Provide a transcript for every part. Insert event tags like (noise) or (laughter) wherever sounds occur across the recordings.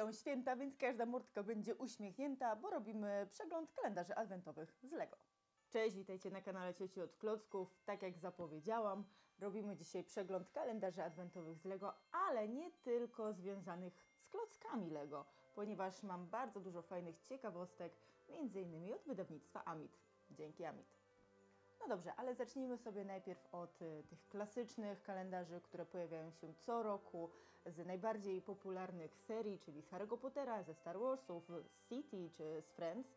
idą święta, więc każda murtka będzie uśmiechnięta, bo robimy przegląd kalendarzy adwentowych z Lego. Cześć, witajcie na kanale Cioci od Klocków. Tak jak zapowiedziałam, robimy dzisiaj przegląd kalendarzy adwentowych z Lego, ale nie tylko związanych z klockami Lego, ponieważ mam bardzo dużo fajnych ciekawostek, innymi od wydawnictwa Amit. Dzięki Amit. No dobrze, ale zacznijmy sobie najpierw od y, tych klasycznych kalendarzy, które pojawiają się co roku, z najbardziej popularnych serii, czyli z Harry'ego Pottera, ze Star Warsów, z City czy z Friends.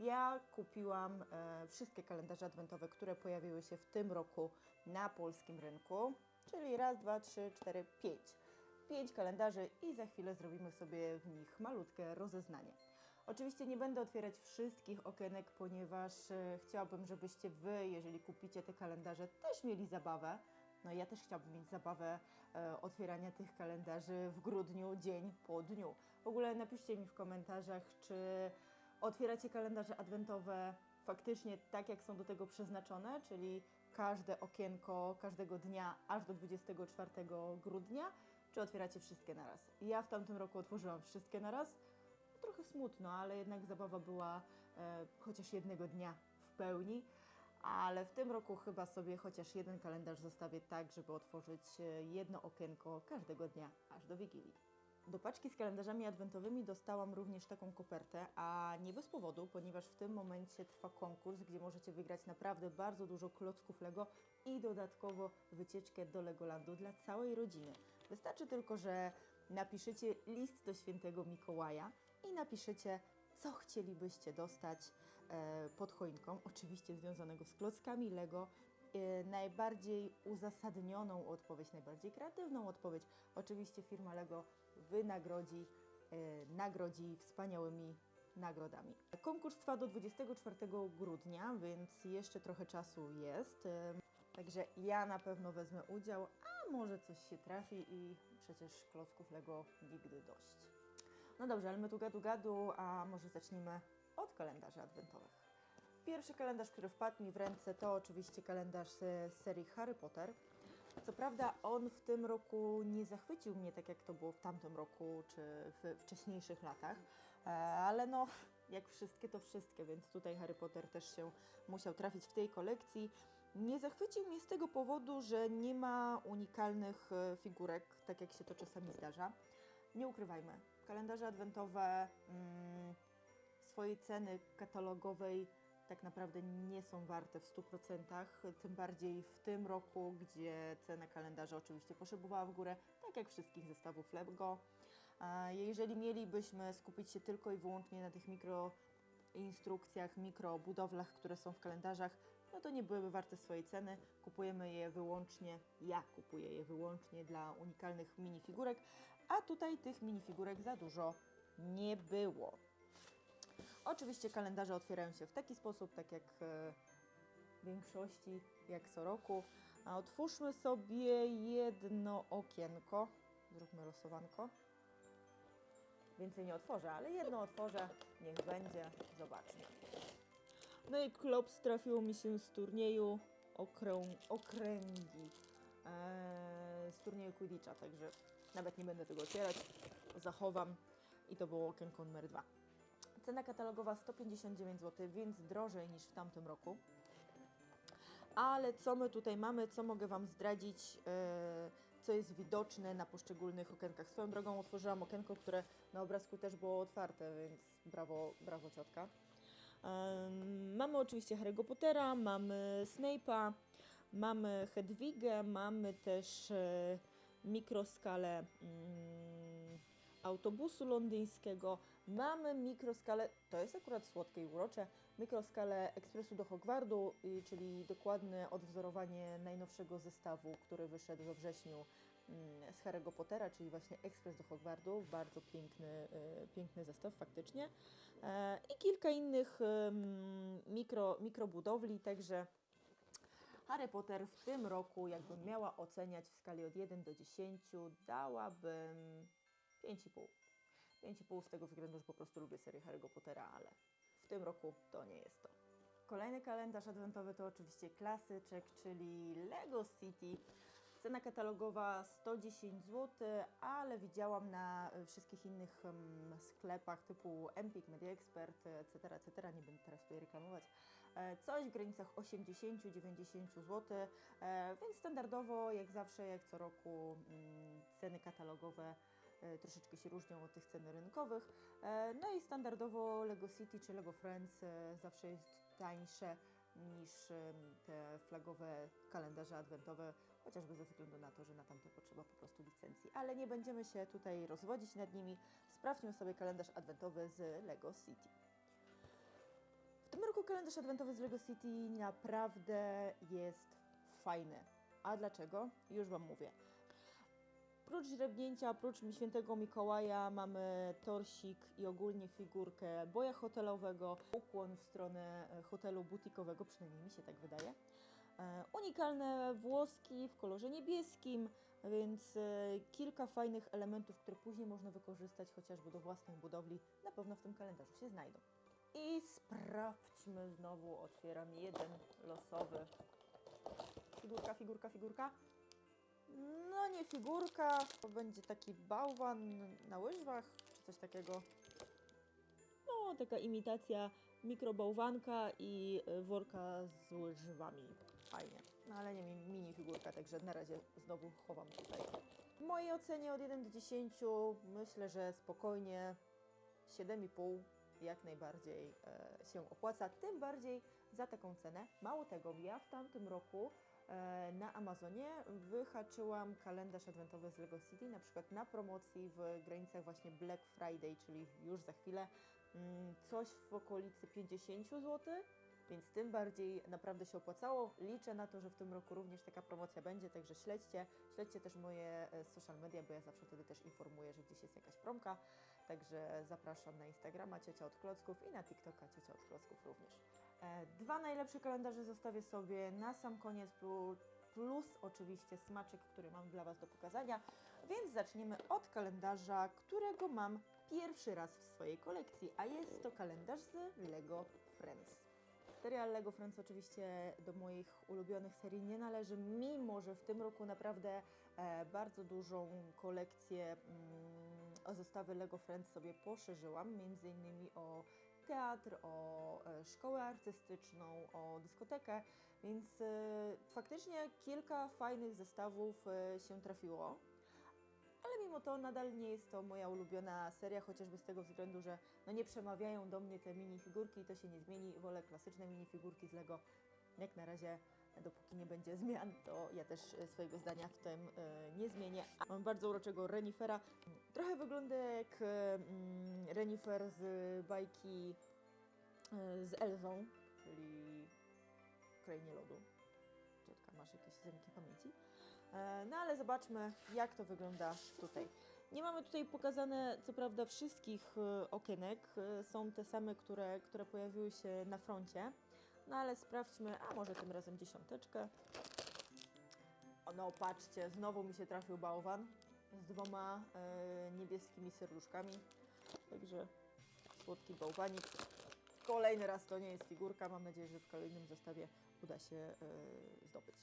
Ja kupiłam e, wszystkie kalendarze adwentowe, które pojawiły się w tym roku na polskim rynku, czyli raz, dwa, trzy, cztery, pięć. Pięć kalendarzy i za chwilę zrobimy sobie w nich malutkie rozeznanie. Oczywiście nie będę otwierać wszystkich okienek, ponieważ e, chciałabym, żebyście Wy, jeżeli kupicie te kalendarze, też mieli zabawę. No ja też chciałabym mieć zabawę e, otwierania tych kalendarzy w grudniu, dzień po dniu. W ogóle napiszcie mi w komentarzach, czy otwieracie kalendarze adwentowe faktycznie tak, jak są do tego przeznaczone, czyli każde okienko każdego dnia aż do 24 grudnia, czy otwieracie wszystkie naraz. Ja w tamtym roku otworzyłam wszystkie naraz. Trochę smutno, ale jednak zabawa była e, chociaż jednego dnia w pełni. Ale w tym roku chyba sobie chociaż jeden kalendarz zostawię tak, żeby otworzyć e, jedno okienko każdego dnia aż do Wigilii. Do paczki z kalendarzami adwentowymi dostałam również taką kopertę, a nie bez powodu, ponieważ w tym momencie trwa konkurs, gdzie możecie wygrać naprawdę bardzo dużo klocków Lego i dodatkowo wycieczkę do Legolandu dla całej rodziny. Wystarczy tylko, że napiszecie list do świętego Mikołaja i napiszecie, co chcielibyście dostać pod choinką, oczywiście związanego z klockami Lego. E, najbardziej uzasadnioną odpowiedź, najbardziej kreatywną odpowiedź, oczywiście firma Lego wynagrodzi, e, nagrodzi wspaniałymi nagrodami. Konkurs trwa do 24 grudnia, więc jeszcze trochę czasu jest. E, Także ja na pewno wezmę udział, a może coś się trafi i przecież klocków Lego nigdy dość. No dobrze, ale my tu gadu gadu, a może zacznijmy od kalendarzy adwentowych. Pierwszy kalendarz, który wpadł mi w ręce, to oczywiście kalendarz z serii Harry Potter. Co prawda on w tym roku nie zachwycił mnie tak, jak to było w tamtym roku czy w wcześniejszych latach, e, ale no, jak wszystkie to wszystkie, więc tutaj Harry Potter też się musiał trafić w tej kolekcji. Nie zachwycił mnie z tego powodu, że nie ma unikalnych e, figurek, tak jak się to czasami zdarza. Nie ukrywajmy, kalendarze adwentowe mm, swojej ceny katalogowej tak naprawdę nie są warte w 100%, tym bardziej w tym roku, gdzie cena kalendarza oczywiście poszybowała w górę, tak jak wszystkich zestawów Lego. Jeżeli mielibyśmy skupić się tylko i wyłącznie na tych mikro instrukcjach, mikrobudowlach, które są w kalendarzach, no to nie byłyby warte swojej ceny. Kupujemy je wyłącznie, ja kupuję je wyłącznie dla unikalnych minifigurek, a tutaj tych minifigurek za dużo nie było. Oczywiście kalendarze otwierają się w taki sposób, tak jak e, w większości, jak co roku. A otwórzmy sobie jedno okienko. Zróbmy losowanko. Więcej nie otworzę, ale jedno otworzę. Niech będzie. Zobaczmy. No i klops trafił mi się z turnieju okrę... okręgi. Eee, z turnieju Quidditcha, także nawet nie będę tego otwierać. Zachowam. I to było okienko numer dwa. Cena katalogowa 159 zł, więc drożej niż w tamtym roku. Ale co my tutaj mamy, co mogę Wam zdradzić, e, co jest widoczne na poszczególnych okienkach. Swoją drogą otworzyłam okienko, które na obrazku też było otwarte, więc brawo, brawo ciotka. Mamy oczywiście Harry'ego Pottera, mamy Snape'a, mamy Hedwigę, mamy też e, mikroskalę mm, autobusu londyńskiego, mamy mikroskalę, to jest akurat słodkie i urocze, mikroskalę ekspresu do Hogwartu, y, czyli dokładne odwzorowanie najnowszego zestawu, który wyszedł we wrześniu mm, z Harry'ego Pottera, czyli właśnie ekspres do Hogwartu, bardzo piękny, y, piękny zestaw faktycznie. E, i kilka innych mikro, mikrobudowli, także Harry Potter w tym roku, jakbym miała oceniać w skali od 1 do 10, dałabym 5,5. 5,5 z tego względu, że po prostu lubię serię Harry'ego Pottera, ale w tym roku to nie jest to. Kolejny kalendarz adwentowy to oczywiście klasyczek, czyli Lego City. Cena katalogowa 110 zł, ale widziałam na wszystkich innych sklepach typu Empik, Media Expert, etc., etc., nie będę teraz tutaj reklamować, e, coś w granicach 80-90 zł, e, więc standardowo, jak zawsze, jak co roku, mm, ceny katalogowe troszeczkę się różnią od tych cen rynkowych. E, No i standardowo Lego City czy Lego Friends e, zawsze jest tańsze niż te flagowe kalendarze adwentowe, chociażby ze względu na to, że na tamte potrzeba po prostu licencji. Ale nie będziemy się tutaj rozwodzić nad nimi. Sprawdźmy sobie kalendarz adwentowy z Lego City. W tym roku kalendarz adwentowy z Lego City naprawdę jest fajny. A dlaczego? Już Wam mówię. Prócz źrebnięcia, prócz świętego Mikołaja mamy torsik i ogólnie figurkę boja hotelowego, ukłon w stronę e, hotelu butikowego, przynajmniej mi się tak wydaje. E, unikalne włoski w kolorze niebieskim, więc e, kilka fajnych elementów, które później można wykorzystać chociażby do własnej budowli, na pewno w tym kalendarzu się znajdą. I sprawdźmy znowu, otwieram jeden losowy. Figurka, figurka, figurka. No nie figurka, to będzie taki bałwan na łyżwach, czy coś takiego. No, taka imitacja mikrobałwanka i y, worka z łyżwami. Fajnie. No ale nie mi- mini figurka, także na razie znowu chowam tutaj. W mojej ocenie od 1 do 10 myślę, że spokojnie 7,5 jak najbardziej e, się opłaca, tym bardziej za taką cenę. Mało tego, ja w tamtym roku e, na Amazonie wyhaczyłam kalendarz adwentowy z Lego City, na przykład na promocji w granicach właśnie Black Friday, czyli już za chwilę, mm, coś w okolicy 50 zł, więc tym bardziej naprawdę się opłacało. Liczę na to, że w tym roku również taka promocja będzie, także śledźcie. Śledźcie też moje e, social media, bo ja zawsze wtedy też informuję, że gdzieś jest jakaś promka. Także zapraszam na Instagrama Ciocia od Klocków i na TikToka Ciocia od Klocków również. E, Dwa najlepsze kalendarze zostawię sobie na sam koniec, plu- plus oczywiście smaczek, który mam dla Was do pokazania. Więc zaczniemy od kalendarza, którego mam pierwszy raz w swojej kolekcji, a jest to kalendarz z Lego Friends. Serial Lego Friends oczywiście do moich ulubionych serii nie należy, mimo że w tym roku naprawdę e, bardzo dużą kolekcję mm, o zestawy Lego Friends sobie poszerzyłam, między innymi o teatr, o e, szkołę artystyczną, o dyskotekę, więc e, faktycznie kilka fajnych zestawów e, się trafiło. Ale mimo to nadal nie jest to moja ulubiona seria, chociażby z tego względu, że no nie przemawiają do mnie te minifigurki i to się nie zmieni. Wolę klasyczne minifigurki z Lego. Jak na razie, dopóki nie będzie zmian, to ja też e, swojego zdania w tym e, nie zmienię. A Mam bardzo uroczego renifera. Trochę wygląda jak e, mm, renifer z bajki z Elzą, czyli Krainie Lodu. Ciotka, masz jakieś zemki pamięci? No ale zobaczmy, jak to wygląda tutaj. Nie mamy tutaj pokazane, co prawda, wszystkich okienek. Są te same, które, które pojawiły się na froncie. No ale sprawdźmy, a może tym razem dziesiąteczkę. O, no patrzcie, znowu mi się trafił bałwan z dwoma e, niebieskimi serduszkami. Także słodki bałwanik. Kolejny raz to nie jest figurka. Mam nadzieję, że w kolejnym zestawie uda się e, zdobyć.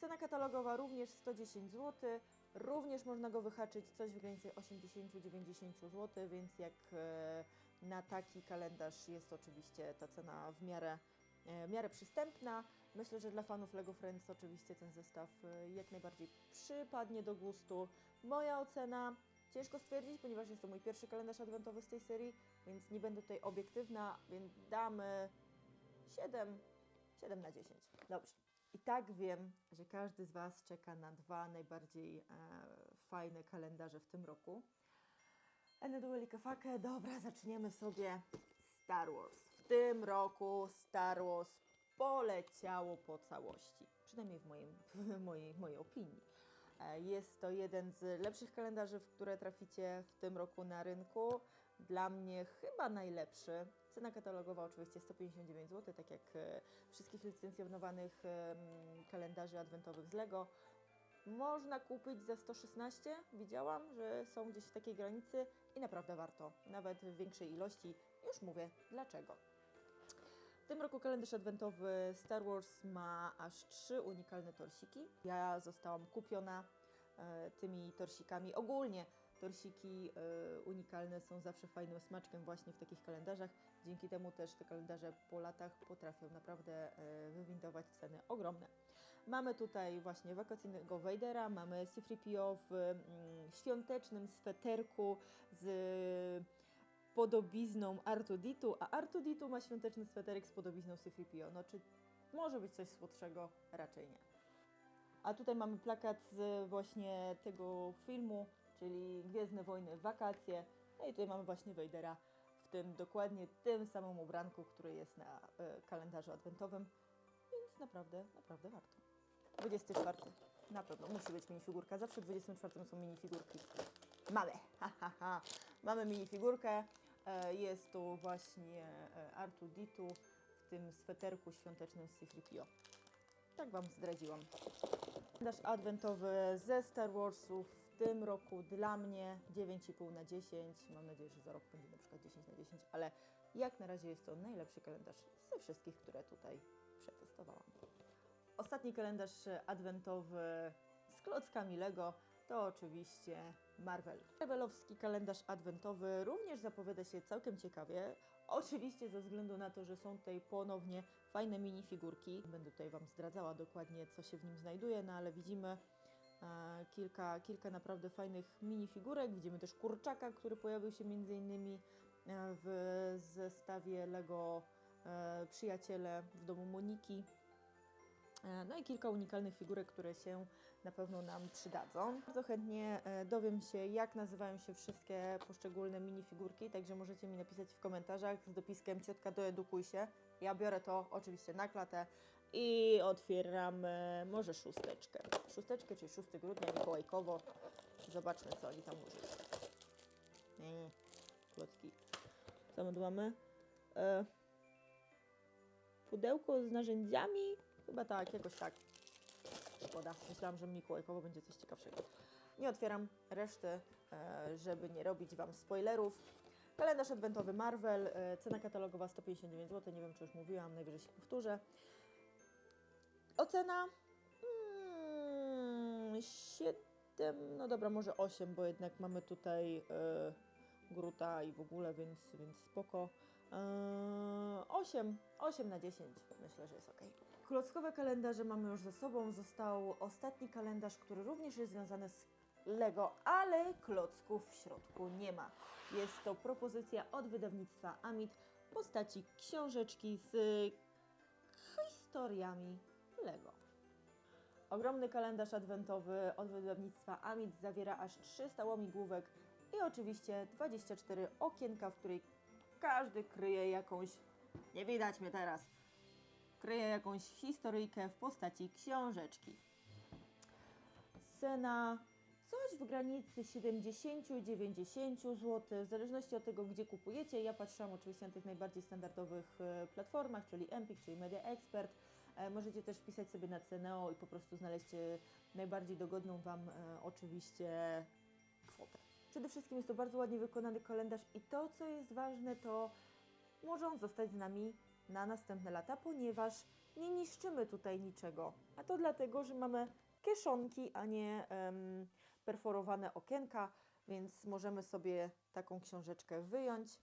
Cena katalogowa również 110 zł. Również można go wyhaczyć coś w granicy 80-90 zł, więc jak e, na taki kalendarz jest oczywiście ta cena w miarę, w miarę przystępna. Myślę, że dla fanów Lego Friends oczywiście ten zestaw e, jak najbardziej przypadnie do gustu. Moja ocena ciężko stwierdzić, ponieważ jest to mój pierwszy kalendarz adwentowy z tej serii, więc nie będę tutaj obiektywna, więc damy 7, 7 na 10. Dobrze. I tak wiem, że każdy z Was czeka na dwa najbardziej e, fajne kalendarze w tym roku. Ene duelike fake. Dobra, zaczniemy sobie Star Wars. Tym roku Star Wars poleciało po całości. Przynajmniej w, moim, (laughs) w mojej, mojej opinii. E, Jest to jeden z lepszych kalendarzy, w które traficie w tym roku na rynku. Dla mnie chyba najlepszy. Cena katalogowa oczywiście 159 zł, tak jak e, wszystkich licencjonowanych kalendarzy adwentowych z Lego. Można kupić za 116. Widziałam, że są gdzieś w takiej granicy i naprawdę warto. Nawet w większej ilości. Już mówię dlaczego. W tym roku kalendarz adwentowy Star Wars ma aż trzy unikalne torsiki. Ja zostałam kupiona e, tymi torsikami. Ogólnie torsiki e, unikalne są zawsze fajnym smaczkiem właśnie w takich kalendarzach. Dzięki temu też te kalendarze po latach potrafią naprawdę e, wywindować ceny ogromne. Mamy tutaj właśnie wakacyjnego Wejdera, mamy C3PO w mm, świątecznym sweterku z podobizną Artuditu, a Artuditu ma świąteczny sweterek z podobizną C3PO. No czy może być coś słodszego? Raczej nie. A tutaj mamy plakat z właśnie tego filmu, czyli Gwiezdne Wojny Wakacje. No i tutaj mamy właśnie Wejdera w tym dokładnie tym samym ubranku, który jest na e, kalendarzu adwentowym. Więc naprawdę, naprawdę warto. 24. Na pewno musi być minifigurka. Zawsze w 24 są minifigurki. Mamy! Ha, ha, ha. Mamy minifigurkę. E, Jest to właśnie e, R2D2 w tym sweterku świątecznym z C3PO. Tak Wam zdradziłam. Kalendarz adwentowy ze Star Warsów w tym roku dla mnie 9,5 na 10. Mam nadzieję, że za rok będzie na przykład 10 na 10, ale jak na razie jest to najlepszy kalendarz ze wszystkich, które tutaj przetestowałam. Ostatni kalendarz adwentowy z klockami Lego to oczywiście Marvel. Marvelowski kalendarz adwentowy również zapowiada się całkiem ciekawie. Oczywiście ze względu na to, że są tutaj ponownie fajne minifigurki. Będę tutaj Wam zdradzała dokładnie, co się w nim znajduje, no ale widzimy e, kilka, kilka naprawdę fajnych minifigurek. Widzimy też kurczaka, który pojawił się m.in. e, w zestawie Lego e, Przyjaciele w domu Moniki. E, No i kilka unikalnych figurek, które się na pewno nam przydadzą. Bardzo chętnie e, dowiem się, jak nazywają się wszystkie poszczególne minifigurki, także możecie mi napisać w komentarzach z dopiskiem Ciotka doedukuj się. Ja biorę to oczywiście na klatę i otwieramy może szósteczkę. Szósteczkę, czyli 6 grudnia, mikołajkowo. Zobaczmy, co oni tam użyli. Nie, klocki. Co my tu mamy? E, pudełko z narzędziami? Chyba tak, jakoś tak. Szkoda. Myślałam, że mikołajkowo będzie coś ciekawszego. Nie otwieram reszty, e, żeby nie robić Wam spoilerów. Kalendarz adwentowy Marvel, e, cena katalogowa 159 zł, nie wiem czy już mówiłam, najwyżej się powtórzę. Ocena mm, 7, no dobra, może 8, bo jednak mamy tutaj e, Gruta i w ogóle, więc, więc spoko. E, 8, 8 na 10, myślę, że jest ok. Klockowe kalendarze mamy już ze sobą. Został ostatni kalendarz, który również jest związany z Lego, ale klocków w środku nie ma. Jest to propozycja od wydawnictwa Amit w postaci książeczki z historiami Lego. Ogromny kalendarz adwentowy od wydawnictwa Amit zawiera aż 300 łamigłówek i oczywiście 24 okienka, w której każdy kryje jakąś. Nie widać mnie teraz kryje jakąś historyjkę w postaci książeczki. Cena coś w granicy 70-90 zł, w zależności od tego, gdzie kupujecie. Ja patrzyłam oczywiście na tych najbardziej standardowych e, platformach, czyli Empik, czyli Media Expert. E, Możecie też wpisać sobie na Ceneo i po prostu znaleźć e, najbardziej dogodną Wam oczywiście kwotę. Przede wszystkim jest to bardzo ładnie wykonany kalendarz i to, co jest ważne, to może on zostać z nami na następne lata, ponieważ nie niszczymy tutaj niczego. A to dlatego, że mamy kieszonki, a nie em, perforowane okienka, więc możemy sobie taką książeczkę wyjąć,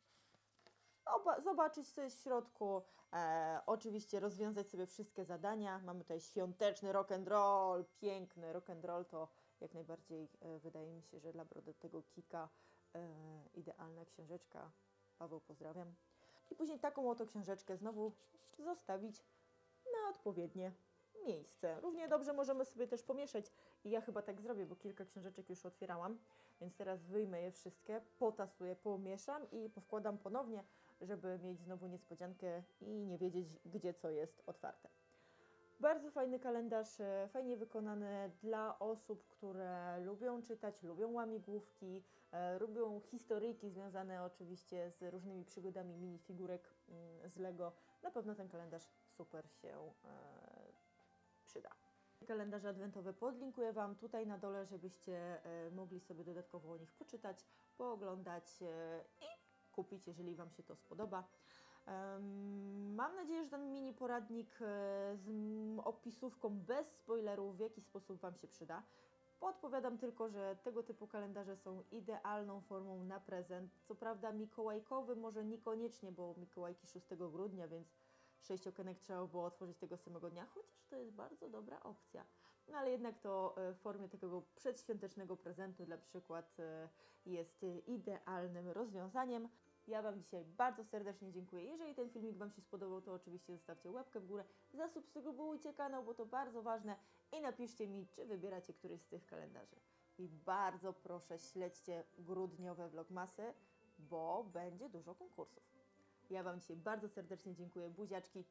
oba- zobaczyć co jest w środku, e, oczywiście rozwiązać sobie wszystkie zadania. Mamy tutaj świąteczny rock and roll, piękny rock and roll to jak najbardziej e, wydaje mi się, że dla tego kika e, idealna książeczka. Paweł, pozdrawiam. I później taką oto książeczkę znowu zostawić na odpowiednie miejsce. Równie dobrze możemy sobie też pomieszać i ja chyba tak zrobię, bo kilka książeczek już otwierałam, więc teraz wyjmę je wszystkie, potasuję, pomieszam i powkładam ponownie, żeby mieć znowu niespodziankę i nie wiedzieć, gdzie co jest otwarte. Bardzo fajny kalendarz, e, fajnie wykonany dla osób, które lubią czytać, lubią łamigłówki, lubią historyjki związane oczywiście z różnymi przygodami minifigurek mm, z Lego. Na pewno ten kalendarz super się e, przyda. Kalendarze adwentowe podlinkuję Wam tutaj na dole, żebyście e, mogli sobie dodatkowo o nich poczytać, pooglądać e, i kupić, jeżeli Wam się to spodoba. Mam nadzieję, że ten mini poradnik e, z opisówką bez spoilerów w jakiś sposób Wam się przyda. Podpowiadam tylko, że tego typu kalendarze są idealną formą na prezent. Co prawda mikołajkowy może niekoniecznie, bo Mikołajki 6 grudnia, więc sześciokenek trzeba było otworzyć tego samego dnia, chociaż to jest bardzo dobra opcja. No ale jednak to e, w formie takiego przedświątecznego prezentu dla przykład e, jest idealnym rozwiązaniem. Ja Wam dzisiaj bardzo serdecznie dziękuję. Jeżeli ten filmik Wam się spodobał, to oczywiście zostawcie łapkę w górę, zasubskrybujcie kanał, bo to bardzo ważne i napiszcie mi, czy wybieracie któryś z tych kalendarzy. I bardzo proszę, śledźcie grudniowe vlogmasy, bo będzie dużo konkursów. Ja Wam dzisiaj bardzo serdecznie dziękuję. Buziaczki